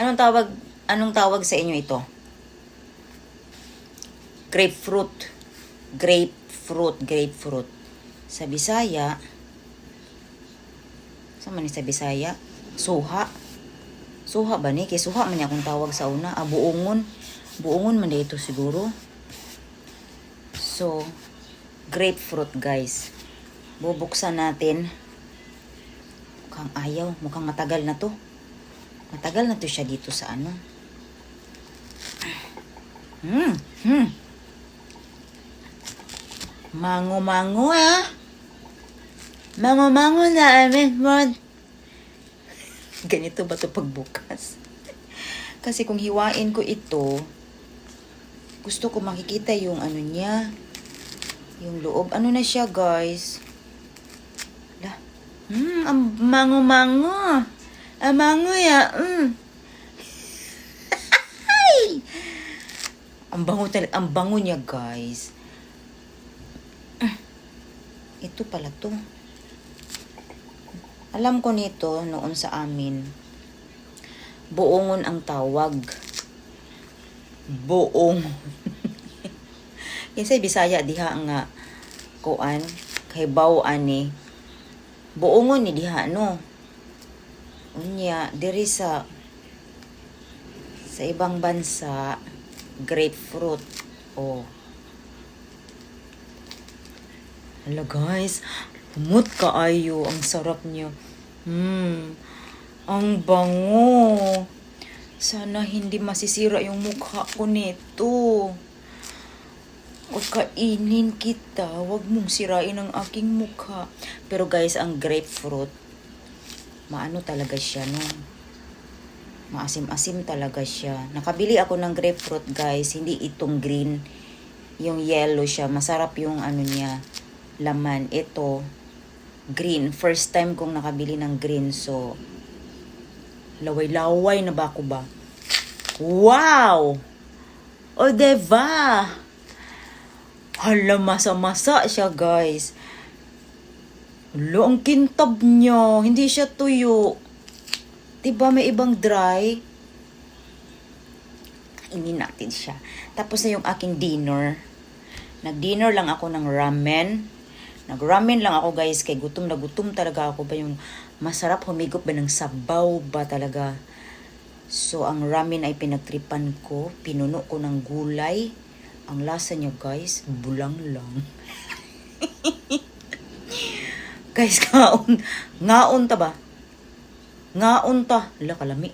Anong tawag, anong tawag sa inyo ito? Grapefruit. Grapefruit, grapefruit. Sa Bisaya, sa man sa Bisaya? Suha. Suha ba ni? Kay suha man akong tawag sa una. Ah, buongon. Buongon man dito siguro. So, grapefruit guys. Bubuksan natin. Mukhang ayaw. Mukhang matagal na to. Matagal na to siya dito sa ano. Hmm. Hmm. Mango-mango ah. Mango-mango na amin mo. Ganito ba to pagbukas? Kasi kung hiwain ko ito, gusto ko makikita yung ano niya. Yung loob. Ano na siya, guys? La. Hmm, ang mango-mango. Ang mango ya. Mm. Ang bango talaga. Ang bango niya, guys. Ito pala to. Alam ko nito noon sa amin. Buongon ang tawag. Buong. Kasi Bisaya diha nga kuan kay baw ani. Buongon ni diha no. Unya diri sa sa ibang bansa grapefruit. Oh. Hala guys, humot kaayo. Ang sarap niya. Hmm. Ang bango. Sana hindi masisira yung mukha ko nito. Pagkainin kita, wag mong sirain ang aking mukha. Pero guys, ang grapefruit, maano talaga siya, no? Maasim-asim talaga siya. Nakabili ako ng grapefruit, guys. Hindi itong green. Yung yellow siya. Masarap yung ano niya, laman. Ito, green. First time kong nakabili ng green. So, laway-laway na ba ako ba? Wow! O, diba? Hala, masa-masa siya, guys. Hala, ang kintab niya. Hindi siya tuyo. Diba may ibang dry? Kainin natin siya. Tapos na yung aking dinner. Nag-dinner lang ako ng ramen. Nag-ramen lang ako guys. Kay gutom na gutom talaga ako ba yung masarap humigop ba ng sabaw ba talaga. So ang ramen ay pinagtripan ko. Pinuno ko ng gulay. Ang lasa niya guys, bulang lang. guys, ngaon. Ngaon ta ba? Ngaon ta. Hala, kalami.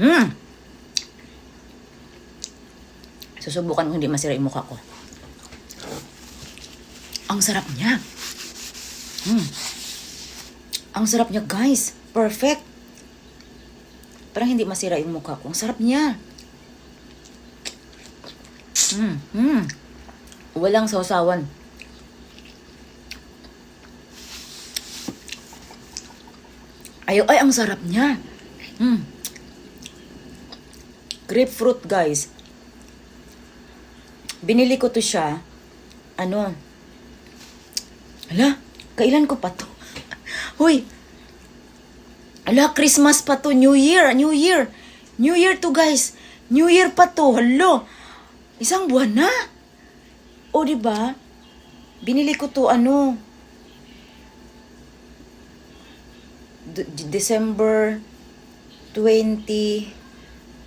Hmm. Susubukan kung hindi masira yung mukha ko. Ang sarap niya. Hmm. Ang sarap niya, guys. Perfect. Parang hindi masira yung mukha ko. Ang sarap niya. Hmm. Hmm. Walang sausawan. Ayaw, ay, ang sarap niya. Hmm. Grapefruit, guys. Binili ko to siya. Ano? Ala, kailan ko pa to? Hoy! Ala, Christmas pa to. New Year, New Year. New Year to, guys. New Year pa to. Hello. Isang buwan na. O, di ba? Binili ko to, ano, December 20,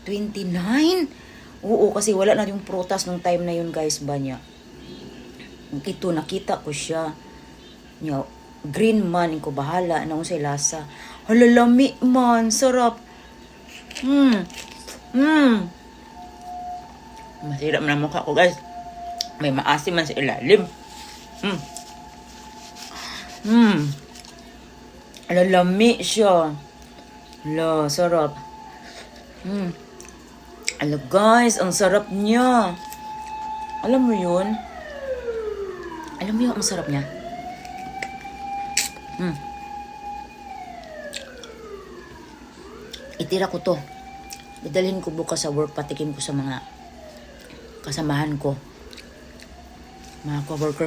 29? Oo, kasi wala na yung prutas nung time na yun, guys, ba niya. Ito, nakita ko siya. Niya, green man, ko bahala, na unsay lasa. Halalami man, sarap. Hmm. Hmm. Masira man ang mukha ko, guys. May maasim man sa ilalim. Hmm. Hmm. Alalami siya. Ala, sarap. Hmm. Ala guys, ang sarap niya. Alam mo yun? Alam mo yun, ang sarap niya? Hmm. Itira ko to. Idalhin ko bukas sa work, patikim ko sa mga kasamahan ko. Mga co-worker